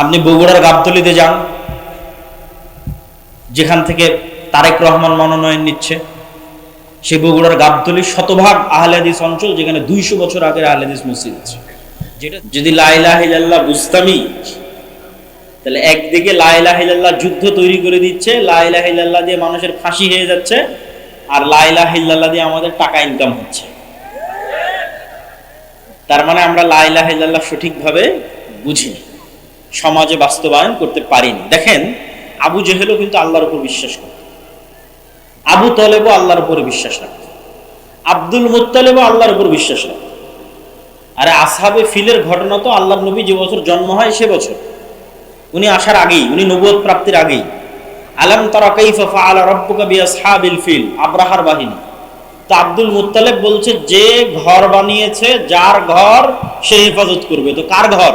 আপনি বগুড়ার গাবতলিতে যান, যেখান থেকে তারেক রহমান মনোনয়ন নিচ্ছে, সেই বগুড়ার গাবতলি শতভাগ আহলাদিস অঞ্চল, যেখানে দুইশো বছর আগের আহলাদিস মসজিদ আছে। যেটা যদি লাইলাহ ইল্লাল্লাহ বুঝতামই, তাহলে একদিকে লাইলাহ ইল্লাল্লাহ যুদ্ধ তৈরি করে দিচ্ছে লাইলাহ ইল্লাল্লাহ দিয়ে মানুষের ফাঁসি হয়ে যাচ্ছে, আর লাইলাহ ইল্লাল্লাহ দিয়ে আমাদের টাকা ইনকাম হচ্ছে। তার মানে আমরা লাইলাহ ইল্লাল্লাহ সঠিকভাবে বুঝিনি। সমাজে বাস্তবায়ন করতে পারিনি। দেখেন, আবু জেহেলও কিন্তু আল্লাহর উপর বিশ্বাস করত। আবু তলেবও আল্লাহর উপরে বিশ্বাস রাখত। আব্দুল মুত্তালেবও আল্লাহর উপর বিশ্বাস রাখত। আরে আসহাবে ফিলের ঘটনা তো আল্লাহ নবী যে বছর জন্ম হয় সে বছর। উনি আসার আগেই, উনি নবুয়ত প্রাপ্তির আগেই। আলম তারা ফিল, আব্রাহার বাহিনী। তো আব্দুল মুত্তালেব বলছে, যে ঘর বানিয়েছে, যার ঘর সে হেফাজত করবে। তো কার ঘর?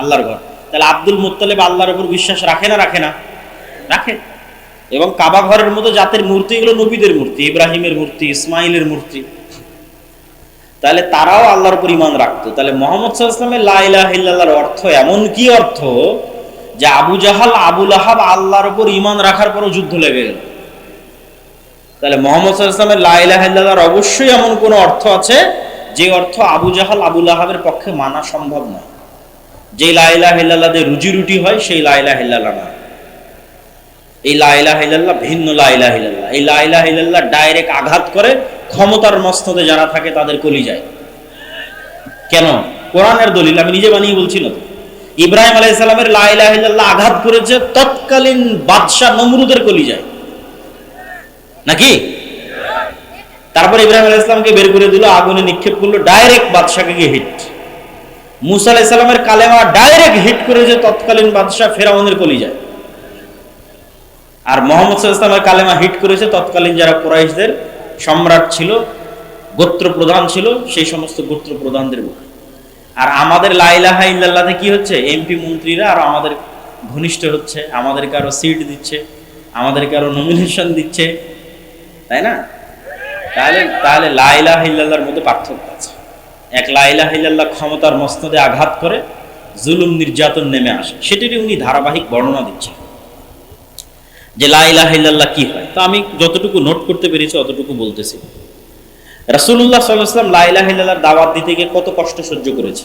আল্লাহর ঘর। তাহলে আব্দুল মুত্তালেব আল্লাহর উপর বিশ্বাস রাখে না রাখে না? রাখে। এবং কাবা ঘরের মতো জাতের মূর্তি এগুলো নবীদের মূর্তি, ইব্রাহিমের মূর্তি, ইসমাইলের মূর্তি। তাহলে তারাও আল্লাহর উপর ইমান রাখতো। তাহলে মোহাম্মদ সাল্লামের লাইলাহিল্লাহর অর্থ এমন কি অর্থ? যে আবু জাহাল আবুল আহাব আল্লাহর উপর ইমান রাখার পরও যুদ্ধ লেগে গেল। তাহলে মোহাম্মদ সাল্লামের লাইলাহিল্লাহর অবশ্যই এমন কোনো অর্থ আছে, যে অর্থ আবু জাহাল আবুল আহাবের পক্ষে মানা সম্ভব নয়। যে লাইলা হিল্লাহ দিয়ে রুজি রুটি হয়, সেই লাইলা হিল্লাহ না। এই লাইলা হিল্লাহ ভিন্ন লাইলা হিল্লাহ এই লাইলা হিল্লাহ ডাইরেক্ট আঘাত করে ক্ষমতার মস্তদে যারা থাকে তাদের কলি যায় কেন? কোরআনের দলিল, আমি নিজে বানিয়ে বলছি না ইব্রাহিম আলাই লাইলা হিল্লাহ আঘাত করেছে তৎকালীন বাদশাহ নমরুদের কলি যায় নাকি? তারপর ইব্রাহিম আলাই ইসলামকে বের করে দিল, আগুনে নিক্ষেপ করল ডাইরেক্ট বাদশাকে গিয়ে হিট মুসা আলাহ কালেমা ডাইরেক্ট হিট করেছে তৎকালীন বাদশাহ ফেরাউনের কলি যায়। আর মোহাম্মদ সাল্লামের কালেমা হিট করেছে তৎকালীন যারা কোরাইশদের সম্রাট ছিল গোত্র প্রধান ছিল, সেই সমস্ত গোত্র প্রধানদের বুকে আর আমাদের লাইলাহা ইল্লাল্লাহতে কি হচ্ছে? এমপি মন্ত্রীরা আর আমাদের ঘনিষ্ঠ হচ্ছে, আমাদেরকে আরও সিট দিচ্ছে, আমাদেরকে আরও নমিনেশন দিচ্ছে। তাই না? তাহলে তাহলে লাইলাহ ইল্লাল্লাহর মধ্যে পার্থক্য আছে। এক লাইলাহ ইল্লাল্লাহ ক্ষমতার মস্তদে আঘাত করে জুলুম নির্যাতন নেমে আসে। সেটিরই উনি ধারাবাহিক বর্ণনা দিচ্ছেন। যে লাইলাহ ইল্লাল্লাহ কি হয়? তো আমি যতটুকু নোট করতে পেরেছি, অতটুকু বলতেছি। রাসুল্লাহ সাল্লাল্লাহু আলাইহি ওয়াসাল্লাম লাইলাহ দাওয়াত দিতে গিয়ে কত কষ্ট সহ্য করেছে।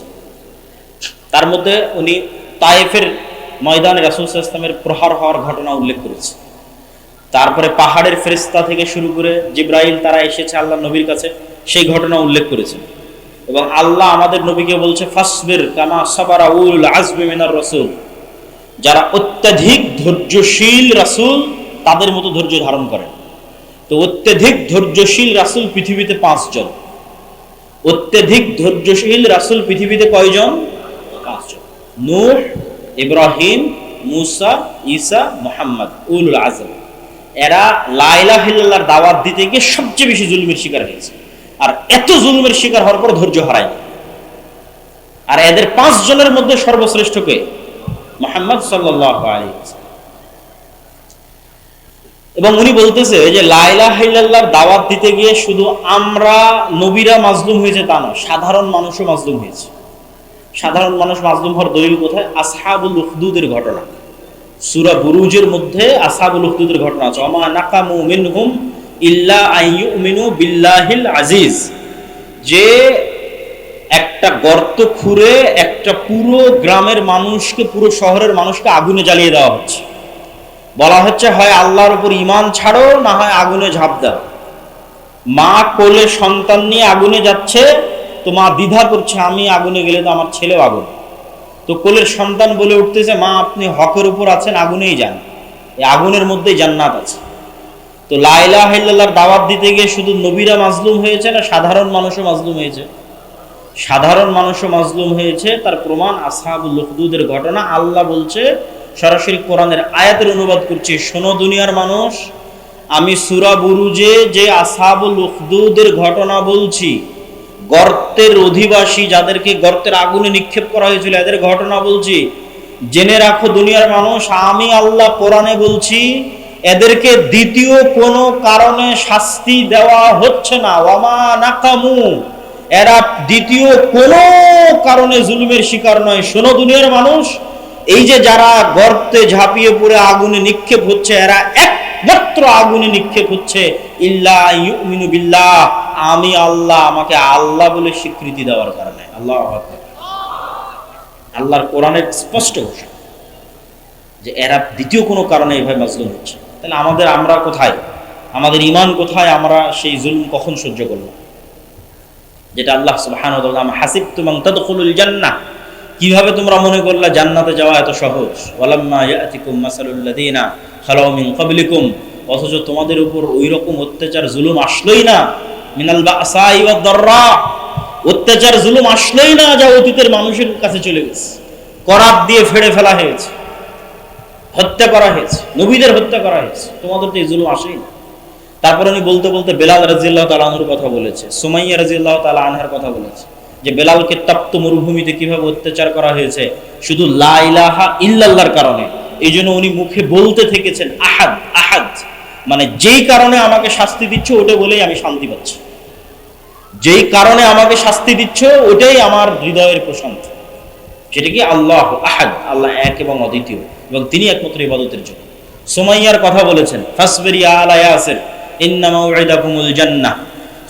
তার মধ্যে উনি তায়েফের ময়দানে রাসূল ওয়াসাল্লামের প্রহার হওয়ার ঘটনা উল্লেখ করেছে। তারপরে পাহাড়ের ফেরেশতা থেকে শুরু করে জিব্রাইল তারা এসেছে আল্লাহ নবীর কাছে, সেই ঘটনা উল্লেখ করেছেন এবং আল্লাহ আমাদের নবীকে বলছে, ফাসবির কামা সাবারা উল মিনার রসুল। যারা অত্যাধিক ধৈর্যশীল রাসূল, তাদের মতো ধৈর্য ধারণ করেন তো অত্যাধিক ধৈর্যশীল রাসুল পৃথিবীতে পাঁচজন। অত্যাধিক ধৈর্যশীল রাসুল পৃথিবীতে কয়জন? পাঁচজন। নূহ, ইব্রাহিম, মুসা, ঈসা, মুহাম্মদ উল আজম। এরা লাইলা হিল্লাহর দাওয়াত দিতে গিয়ে সবচেয়ে বেশি জুলুমের শিকার হয়েছে। আর এত জুলুমের শিকার হওয়ার পর ধৈর্য হারায়নি আর এদের পাঁচ জনের মধ্যে সর্বশ্রেষ্ঠ কে? মোহাম্মদ সাল্লাহ আলী এবং উনি বলতেছে যে লাইলা হাইল্লাহর দাওয়াত দিতে গিয়ে শুধু আমরা নবীরা মাজলুম হয়েছে তা নয়, সাধারণ মানুষও মাজলুম হয়েছে। সাধারণ মানুষ মাজলুম হওয়ার দলিল কোথায়? আসহাবুল উখদুদের ঘটনা। সুরা বুরুজের মধ্যে আসহাবুল উখদুদের ঘটনা আছে। অমা নাকামু মিনহুম ইল্লা আইয়ুমিনু বিল্লাহিল আজিজ। যে একটা গর্ত খুঁড়ে একটা পুরো গ্রামের মানুষকে, পুরো শহরের মানুষকে আগুনে জ্বালিয়ে দেওয়া হচ্ছে। বলা হচ্ছে, হয় আল্লাহর উপর ইমান ছাড়ো, না হয় আগুনে ঝাঁপ দাও। মা কোলে সন্তান নিয়ে আগুনে যাচ্ছে, তো মা দ্বিধা করছে, আমি আগুনে গেলে তো আমার ছেলেও আগুন। তো কোলের সন্তান বলে উঠতেছে, মা আপনি হকের উপর আছেন, আগুনেই যান। এই আগুনের মধ্যেই জান্নাত আছে। তো লাইলা হাইল্লার দাওয়াত দিতে গিয়ে শুধু নবীরা মাজলুম হয়েছে না সাধারণ মানুষও মাজলুম হয়েছে? সাধারণ মানুষও মাজলুম হয়েছে, তার প্রমাণ আসহাবুল লুকদুদের ঘটনা। আল্লাহ বলছে, সরাসরি কোরআনের আয়াতের অনুবাদ করছি, শোনো দুনিয়ার মানুষ, আমি সুরা বুরুজে যে আসহাবুল উখদুদের ঘটনা বলছি, গর্তের অধিবাসী যাদেরকে গর্তের আগুনে নিক্ষেপ করা হয়েছিল, এদের ঘটনা বলছি। জেনে রাখো দুনিয়ার মানুষ, আমি আল্লাহ কোরআনে বলছি এদেরকে দ্বিতীয় কোনো কারণে শাস্তি দেওয়া হচ্ছে না। ওয়ামা নাকামু। এরা দ্বিতীয় কোনো কারণে জুলুমের শিকার নয়। শোনো দুনিয়ার মানুষ, এই যে যারা গর্তে ঝাঁপিয়ে পড়ে আগুনে নিক্ষেপ হচ্ছে, এরা একমাত্র আগুনে নিক্ষেপ হচ্ছে। ইল্লা ইউমিনু বিল্লাহ। আমি আল্লাহ, আমাকে আল্লাহ বলে স্বীকৃতি দেওয়ার কারণে। আল্লাহ। আল্লাহর কোরআনের স্পষ্ট ঘোষণা। যে এরা দ্বিতীয় কোনো কারণে এইভাবে মাজলুম হচ্ছে। তাহলে আমাদের আমরা কোথায়? আমাদের ইমান কোথায়? আমরা সেই জুলুম কখন সহ্য করব? যেটা আল্লাহ সুবহানাহু হাসিব তুমাং তাদখুলুল জান্নাহ। কীভাবে তোমরা মনে করলা জান্নাতে যাওয়া এত সহজ? ওয়ালাম্মা অথচ তোমাদের উপর ওই রকম অত্যাচার, জুলুম আসলোই না। মিনাল অত্যাচার, জুলুম আসলোই না যা অতীতের মানুষের কাছে চলে গেছে। করাত দিয়ে ফেড়ে ফেলা হয়েছে। হত্যা করা হয়েছে, নবীদের হত্যা করা হয়েছে। তোমাদের তো এই জুলুম আসেই তারপর উনি বলতে বলতে বেলাল রাজিয়াল্লাহ তালাহুর কথা বলেছে, সুমাইয়া রাজিয়াল্লাহ তালা আনহার কথা বলেছে, যে বেলালকে তপ্ত মরুভূমিতে কীভাবে অত্যাচার করা হয়েছে, শুধু লা ইলাহা ইল্লাল্লাহর কারণে। এই জন্য উনি মুখে বলতে থেকেছেন, আহাদ আহাদ। মানে যেই কারণে আমাকে শাস্তি দিচ্ছ, ওটা বলেই আমি শান্তি পাচ্ছি। যেই কারণে আমাকে শাস্তি দিচ্ছ, ওটাই আমার হৃদয়ের প্রশান্তি। সেটা কি আল্লাহ আহাদ? আল্লাহ এক এবং অদ্বিতীয়, এবং তিনি একমাত্র ইবাদতের জন্য সুমাইয়ার কথা বলেছেন, ফাসবেরি আলা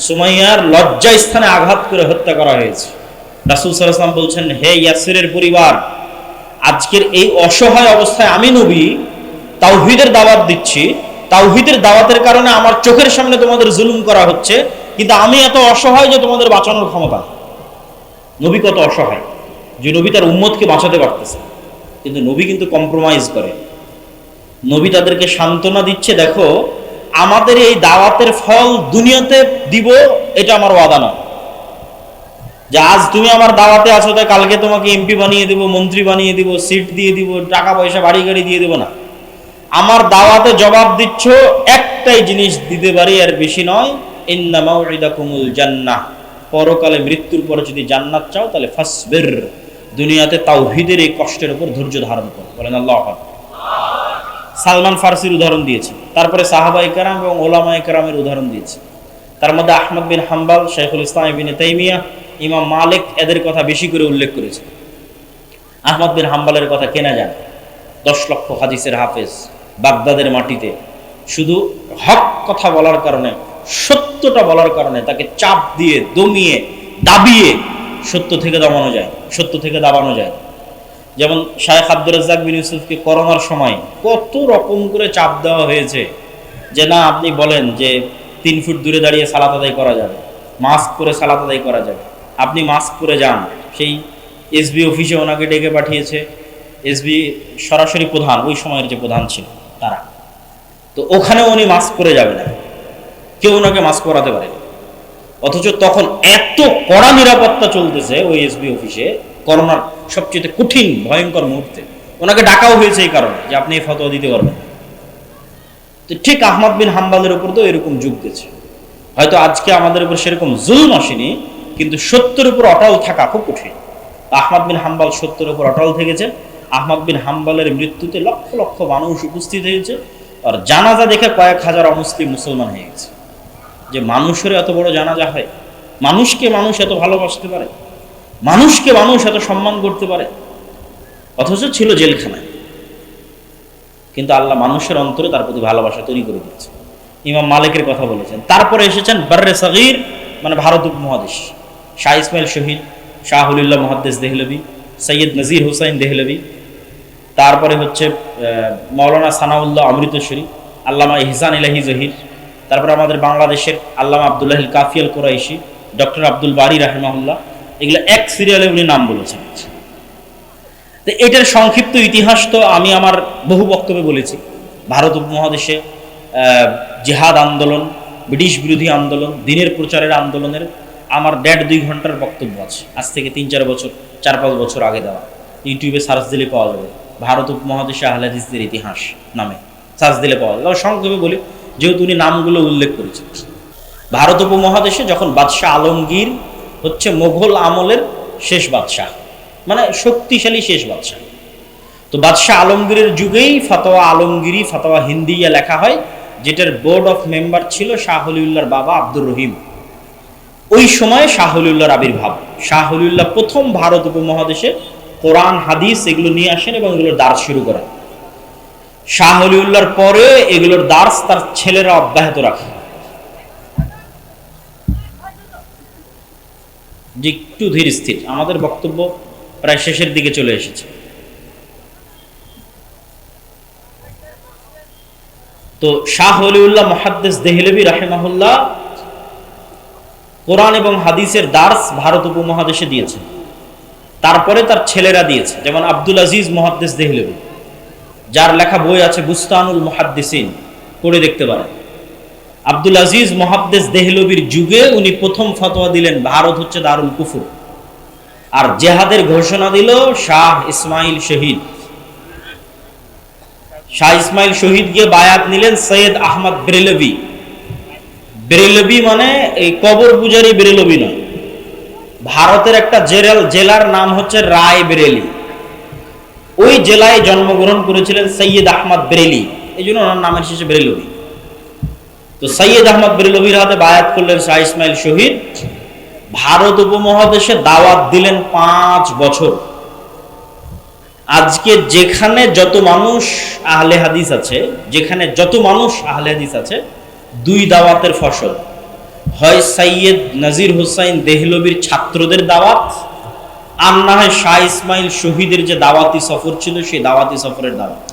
সুমাইয়ার লজ্জা স্থানে আঘাত করে হত্যা করা হয়েছে। রাসূল সাল্লাল্লাহু বলছেন, হে ইয়াসিরের পরিবার, আজকের এই অসহায় অবস্থায় আমি নবী, তাওহিদের দাওয়াত দিচ্ছি। তাওহিদের দাওয়াতের কারণে আমার চোখের সামনে তোমাদের জুলুম করা হচ্ছে, কিন্তু আমি এত অসহায় যে তোমাদের বাঁচানোর ক্ষমতা নবী কত অসহায়। যে নবী তার উম্মতকে বাঁচাতে পারতেছে। কিন্তু নবী কিন্তু কম্প্রোমাইজ করে। নবী তাদেরকে সান্ত্বনা দিচ্ছে, দেখো, আমাদের এই দাওয়াতের ফল দুনিয়াতে দিব, এটা আমার ওয়াদা নয়। যে আজ তুমি আমার দাওয়াতে আছো, তাই কালকে তোমাকে এমপি বানিয়ে দিব, মন্ত্রী বানিয়ে দিব সিট দিয়ে দিব টাকা পয়সা বাড়ি গাড়ি দিয়ে দেবো না। আমার দাওয়াতে জবাব দিচ্ছ, একটাই জিনিস দিতে পারি, আর বেশি নয় ইন্নামাউইদাকুমুল জান্নাহ। পরকালে মৃত্যুর পরে যদি জান্নাত চাও, তাহলে ফাসবির। দুনিয়াতে তাওহীদের এই কষ্টের উপর ধৈর্য ধারণ করো। বলেন আল্লাহ। সালমান ফার্সির উদাহরণ দিয়েছে। তারপরে সাহাবা ইকরাম এবং ওলামা ইকরামের উদাহরণ দিয়েছে। তার মধ্যে আহমদ বিন হাম্বাল শেখুল ইসলাম ইবিন তাইমিয়া, ইমাম মালিক এদের কথা বেশি করে উল্লেখ করেছে। আহমদ বিন হাম্বালের কথা কেনা যান দশ লক্ষ হাদিসের হাফেজ বাগদাদের মাটিতে শুধু হক কথা বলার কারণে, সত্যটা বলার কারণে তাকে চাপ দিয়ে, দমিয়ে, দাবিয়ে সত্য থেকে দমানো যায়, সত্য থেকে দাবানো যায়। যেমন শায়েখ আব্দুর রাজ্জাক বিন ইউসুফকে করোনার সময় কত রকম করে চাপ দেওয়া হয়েছে যে না, আপনি বলেন যে তিন ফুট দূরে দাঁড়িয়ে সালাত আদায় করা যাবে, মাস্ক পরে সালাত আদায় করা যাবে। আপনি মাস্ক পরে যান। সেই এসবি অফিসে ওনাকে ডেকে পাঠিয়েছে। এসবি সরাসরি প্রধান, ওই সময়ের যে প্রধান ছিল, তারা। তো ওখানে উনি মাস্ক পরে যাবে না। কেউ ওনাকে মাস্ক পরাতে পারে না। অথচ তখন এত কড়া নিরাপত্তা চলতেছে ওই এসবি অফিসে করোনার সবচেয়ে কঠিন, ভয়ঙ্কর মুহূর্তে। ওনাকে ডাকাও হয়েছে এই কারণে যে আপনি এই ফতোয়া দিতে পারবেন তো ঠিক আহমদ বিন হাম্বালের উপর তো এরকম যুগ গেছে। হয়তো আজকে আমাদের উপর সেরকম জুলুম আসেনি, কিন্তু সত্যের উপর অটল থাকা খুব কঠিন। আহমদ বিন হাম্বাল সত্যের উপর অটল থেকেছেন আহমদ বিন হাম্বালের মৃত্যুতে লক্ষ লক্ষ মানুষ উপস্থিত হয়েছে। আর জানাজা দেখে কয়েক হাজার অমুসলিম মুসলমান হয়ে গেছে। যে মানুষের এত বড় জানাজা হয়? মানুষকে মানুষ এত ভালোবাসতে পারে? মানুষকে মানুষ এত সম্মান করতে পারে? অথচ ছিল জেলখানায়। কিন্তু আল্লাহ মানুষের অন্তরে তার প্রতি ভালোবাসা তৈরি করে দিচ্ছে ইমাম মালিকের কথা বলেছেন। তারপরে এসেছেন বার্রে সাগির মানে ভারত উপমহাদেশ। শাহ ইসমাইল শহীদ শাহুল্লাহ মহাদ্দেশ দেহলবি, সৈয়দ নজির হুসাইন দেহলবি। তারপরে হচ্ছে মৌলানা সানাউল্লাহ অমৃতশ্বরী আল্লামা ইহসান ইলাহি জহির। তারপরে আমাদের বাংলাদেশের আল্লাহ আবদুল্লাহ কাফিয়াল কোরাইশি, ডক্টর আব্দুল বারি রাহেমাহুল্লাহ, এগুলো এক সিরিয়ালে উনি নাম বলেছেন। তো এটার সংক্ষিপ্ত ইতিহাস তো আমি আমার বহু বক্তব্যে বলেছি। ভারত উপমহাদেশে জিহাদ আন্দোলন, ব্রিটিশ বিরোধী আন্দোলন, দিনের প্রচারের আন্দোলনের আমার দেড় দুই ঘণ্টার বক্তব্য আছে। আজ থেকে তিন চার বছর, চার পাঁচ বছর আগে দেওয়া। ইউটিউবে সার্চ দিলে পাওয়া যাবে। ভারত উপমহাদেশে আহলাদিসদের ইতিহাস নামে। সার্চ দিলে পাওয়া যাবে। সংক্ষেপে বলি যেহেতু উনি নামগুলো উল্লেখ করেছেন। ভারত উপমহাদেশে যখন বাদশাহ আলমগীর হচ্ছে মোঘল আমলের শেষ বাদশাহ মানে শক্তিশালী শেষ বাদশাহ। তো বাদশাহ আলমগীরের যুগেই ফাতোয়া আলমগীরি ফাতোয়া হিন্দিয়া লেখা হয়, যেটার বোর্ড অফ মেম্বার ছিল শাহলিউল্লাহর বাবা আব্দুর রহিম। ওই সময় শাহলিউল্লাহর আবির্ভাব। শাহলিউল্লাহ প্রথম ভারত উপমহাদেশে কোরআন, হাদিস এগুলো নিয়ে আসেন এবং এগুলোর দার্স শুরু করেন। শাহ অলিউল্লাহর পরে এগুলোর দার্স তার ছেলেরা অব্যাহত রাখে। যে একটু ধীর স্থির, আমাদের বক্তব্য প্রায় শেষের দিকে চলে এসেছে। তো শাহ অলিউল্লাহ মহাদ্দেস দেহলেবি রাহেমাহুল্লাহ কোরআন এবং হাদিসের দার্স ভারত উপমহাদেশে দিয়েছে তারপরে তার ছেলেরা দিয়েছে, যেমন আব্দুল আজিজ মহাদ্দেস দেহলেবি যার লেখা বই আছে বুস্তানুল মহাদ্দিসিন, পড়ে দেখতে পারেন। আব্দুল আজিজ মহাদ্দেস দেহলবির যুগে উনি প্রথম ফতোয়া দিলেন, ভারত হচ্ছে দারুল কুফুর। আর জেহাদের ঘোষণা দিল শাহ ইসমাইল শহীদ। শাহ ইসমাইল শহীদ গিয়ে বায়াত নিলেন সৈয়দ আহমদ বেরেলবি। বেরেলবি মানে এই কবর পূজারি বেরেলবি নয়। ভারতের একটা জেলার জেলার নাম হচ্ছে রায় বেরেলি ওই জেলায় জন্মগ্রহণ করেছিলেন সৈয়দ আহমদ বেরেলি। এই জন্য ওনার নামের শেষে বেরেলবি। তো সৈয়দ আহমদ বেরেলবির হাতে বায়াত করলেন শাহ ইসমাইল শহীদ। ভারত উপমহাদেশে দাওয়াত দিলেন পাঁচ বছর। আজকে যেখানে যত মানুষ আহলে হাদিস আছে, যেখানে যত মানুষ আহলে হাদিস আছে, দুই দাওয়াতের ফসল। হয় সৈয়দ নজির হুসাইন দেহলবির ছাত্রদের দাওয়াত আর না হয় শাহ ইসমাইল শহীদের যে দাওয়াতি সফর ছিল, সেই দাওয়াতি সফরের দাওয়াত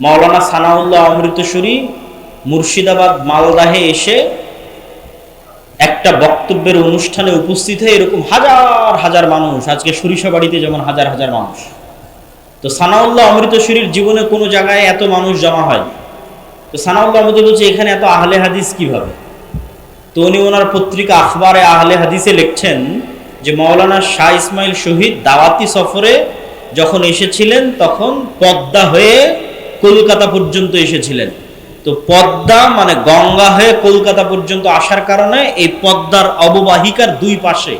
মাওলানা সানাউল্লাহ অমৃতসরী মুর্শিদাবাদ মালদাহে এসে একটা বক্তব্যের অনুষ্ঠানে উপস্থিত হয়ে এরকম হাজার হাজার মানুষ, আজকে সরিষা বাড়িতে যেমন হাজার হাজার মানুষ। তো সানাউল্লাহ অমৃতসরীর জীবনে কোনো জায়গায় এত মানুষ জমা হয় তো সানাউল্লাহ অমৃত বলছে, এখানে এত আহলে হাদিস কীভাবে? তো উনি ওনার পত্রিকা আখবারে আহলে হাদিসে লিখছেন যে মৌলানা শাহ ইসমাইল শহীদ দাওয়াতি সফরে যখন এসেছিলেন, তখন পদ্মা হয়ে কলকাতা পর্যন্ত এসেছিলেন। তো পদ্মা মানে গঙ্গা হয়ে কলকাতা পর্যন্ত আসার কারণে এই পদ্মার অববাহিকার দুই পাশে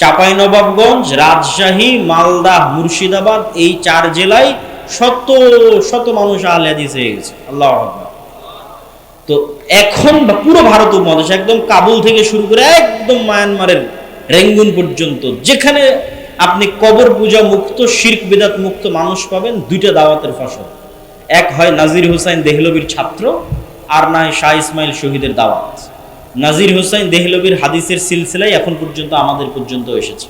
চাঁপাইনবাবগঞ্জ, রাজশাহী, মালদা, মুর্শিদাবাদ, এই চার জেলায় শত শত মানুষ আহলে হাদিস হয়ে গেছে। আল্লাহ তো এখন পুরো ভারত উপমহাদেশ একদম কাবুল থেকে শুরু করে একদম মায়ানমারের রেঙ্গুন পর্যন্ত। যেখানে আপনি কবর পূজা মুক্ত, শির্ক বেদাত মুক্ত মানুষ পাবেন, দুইটা দাওয়াতের ফসল। এক হয় নাজির হুসাইন দেহলবির ছাত্র, আর না হয় শাহ ইসমাইল শহীদের দাওয়াত। নাজির হুসাইন দেহলবির হাদিসের সিলসিলাই এখন পর্যন্ত আমাদের পর্যন্ত এসেছে।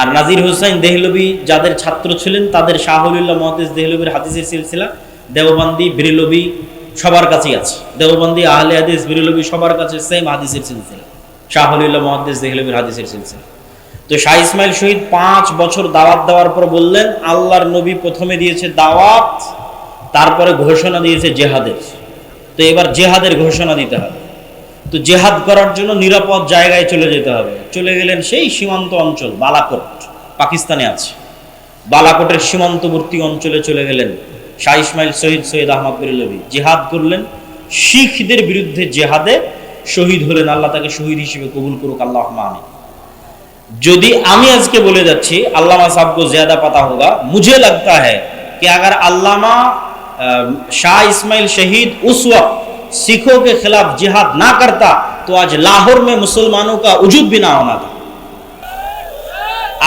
আর নাজির হুসাইন দেহলবি যাদের ছাত্র ছিলেন, তাদের শাহুল্লাহ মহাদিস দেহলবির হাদিসের সিলসিলা দেওবন্দি, বিরেলবি সবার কাছেই আছে। দেওবন্দি, আহলে হাদিস, বিরেলবি সবার কাছে সেম হাদিসের সিলসিলা। শাহুল্লাহ মহাদিস দেহলবির হাদিসের সিলসিলা। তো শাহ ইসমাইল শহীদ পাঁচ বছর দাওয়াত দেওয়ার পর বললেন, আল্লাহর নবী প্রথমে দিয়েছে দাওয়াত, তারপরে ঘোষণা দিয়েছে জেহাদের। তো এবার জেহাদের ঘোষণা দিতে হবে। তো জেহাদ করার জন্য নিরাপদ জায়গায় চলে যেতে হবে। চলে গেলেন সেই সীমান্ত অঞ্চল, বালাকোট, পাকিস্তানে আছে। বালাকোটের সীমান্তবর্তী অঞ্চলে চলে গেলেন শাহ ইসমাইল শহীদ সৈয়দ আহমদ জেহাদ করলেন শিখদের বিরুদ্ধে জেহাদে শহীদ হলেন আল্লাহ তাকে শহীদ হিসেবে কবুল করুক আল্লাহ আমি যদি আমি আজকে বলে যাচ্ছি अल्लामा साहब को ज्यादा पता होगा मुझे लगता है कि अगर अल्लामा शाह इस्माइल शहीद उस वक्त सिखों के खिलाफ जिहाद ना करता तो आज लाहौर में मुसलमानों का उजूद भी ना होना था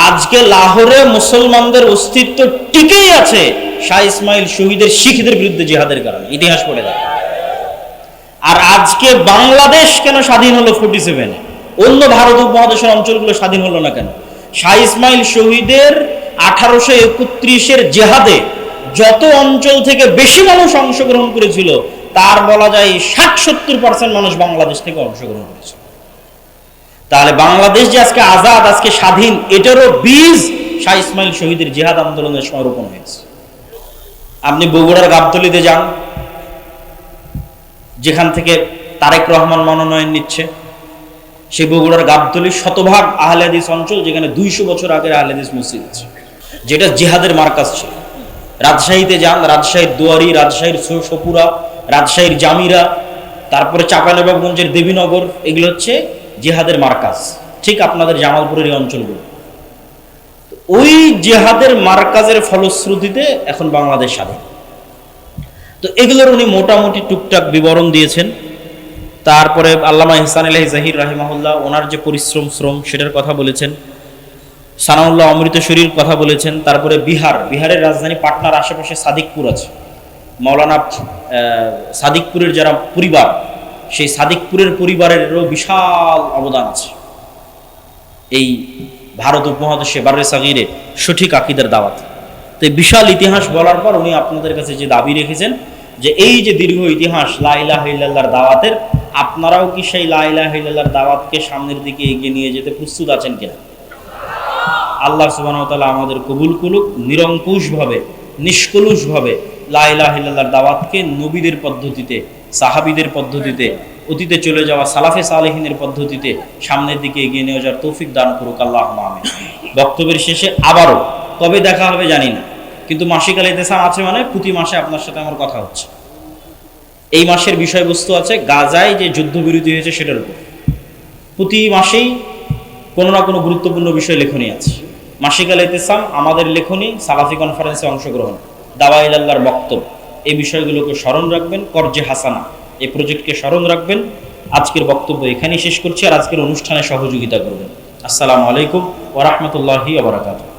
আজকে লাহোরে মুসলমানদের অস্তিত্ব টিকেই আছে শাহ ইসমাইল শহীদের শিখদের বিরুদ্ধে জিহাদের কারণে ইতিহাস পড়ে দেখে আর আজকে বাংলাদেশ কেন স্বাধীন হলো ফোর্টি সেভেনে অন্য ভারত উপমহাদেশের অঞ্চলগুলো স্বাধীন হলো না কেন? শাহ ইসমাইল শহীদের আঠারোশো একত্রিশের জেহাদে যত অঞ্চল থেকে বেশি মানুষ অংশগ্রহণ করেছিল, তার বলা যায় ষাট সত্তর পার্সেন্ট মানুষ বাংলাদেশ থেকে অংশগ্রহণ করেছিল তাহলে বাংলাদেশ যে আজকে আজাদ, আজকে স্বাধীন, এটারও বীজ শাহ ইসমাইল শহীদের জেহাদ আন্দোলনের সময় হয়েছে। আপনি বগুড়ার গাবতলিতে যান যেখান থেকে তারেক রহমান মনোনয়ন নিচ্ছে, সেই বগুড়ার গাবতলি শতভাগ আহলেদিস অঞ্চল যেখানে দুইশো বছর আগের আহলেদিস মসজিদ আছে, যেটা জেহাদের মার্কাজ ছিল। রাজশাহীতে যান, রাজশাহীর দুয়ারি, রাজশাহীর সপুরা, রাজশাহীর জামিরা, তারপরে চাঁপানবাবগঞ্জের দেবীনগর, এগুলো হচ্ছে জেহাদের মার্কাজ, ঠিক আপনাদের জামালপুরের এই অঞ্চলগুলো। ওই জেহাদের মার্কাজের ফলশ্রুতিতে এখন বাংলাদেশ স্বাধীন। তো এগুলোর উনি মোটামুটি টুকটাক বিবরণ দিয়েছেন। তারপরে আল্লামা ইহসান আলহ জাহির রাহিমাহুল্লাহ ওনার যে পরিশ্রম, শ্রম, সেটার কথা বলেছেন। সানাউল্লাহ অমৃত শরীর কথা বলেছেন। তারপরে বিহার, বিহারের রাজধানী পাটনার আশেপাশে সাদিকপুর আছে। মৌলানা সাদিকপুরের যারা পরিবার, সেই সাদিকপুরের পরিবারেরও বিশাল অবদান আছে। এই ভারত উপমহাদেশে বারে সাগিরে সঠিক আকিদের দাওয়াত। তো বিশাল ইতিহাস বলার পর উনি আপনাদের কাছে যে দাবি রেখেছেন যে এই যে দীর্ঘ ইতিহাস লাইলাহ ইল্লাল্লাহর দাওয়াতের, আপনারাও কি সেই লাইলাহ ইল্লাল্লাহর দাওয়াতকে সামনের দিকে এগিয়ে নিয়ে যেতে প্রস্তুত আছেন কিনা? আল্লাহ তাআলা আমাদের কবুল করুক, নিরঙ্কুশভাবে নিষ্কলুষভাবে লা ইলাহা ইল্লাল্লাহর দাওয়াতকে নবীদের পদ্ধতিতে, সাহাবীদের পদ্ধতিতে, অতীতে চলে যাওয়া সালাফে সালেহিনের পদ্ধতিতে সামনের দিকে এগিয়ে নিয়ে যাওয়ার তৌফিক দান করুক আল্লাহ আমিন। বক্তব্যের শেষে আবারও, কবে দেখা হবে জানি না। কিন্তু মাসিক আল ইতেসাম আছে মানে প্রতি মাসে আপনার সাথে আমার কথা হচ্ছে। এই মাসের বিষয়বস্তু আছে গাজায় যে যুদ্ধবিরতি হয়েছে সেটার উপর। প্রতি মাসেই কোনো না কোনো গুরুত্বপূর্ণ বিষয় লেখনী আছে। মাসিক আল ইতেসাম আমাদের লেখনী সালাফি কনফারেন্সে অংশগ্রহণ। দাওয়াইল আল্লাহর বক্তব্য। এই বিষয়গুলোকে স্মরণ রাখবেন, করজে হাসানা। এই প্রজেক্টকে স্মরণ রাখবেন। আজকের বক্তব্য এখানেই শেষ করছি আর আজকের অনুষ্ঠানে সহযোগিতা করবেন। আসসালামু আলাইকুম ওরহমতুল্লাহি আবরাকাতুহ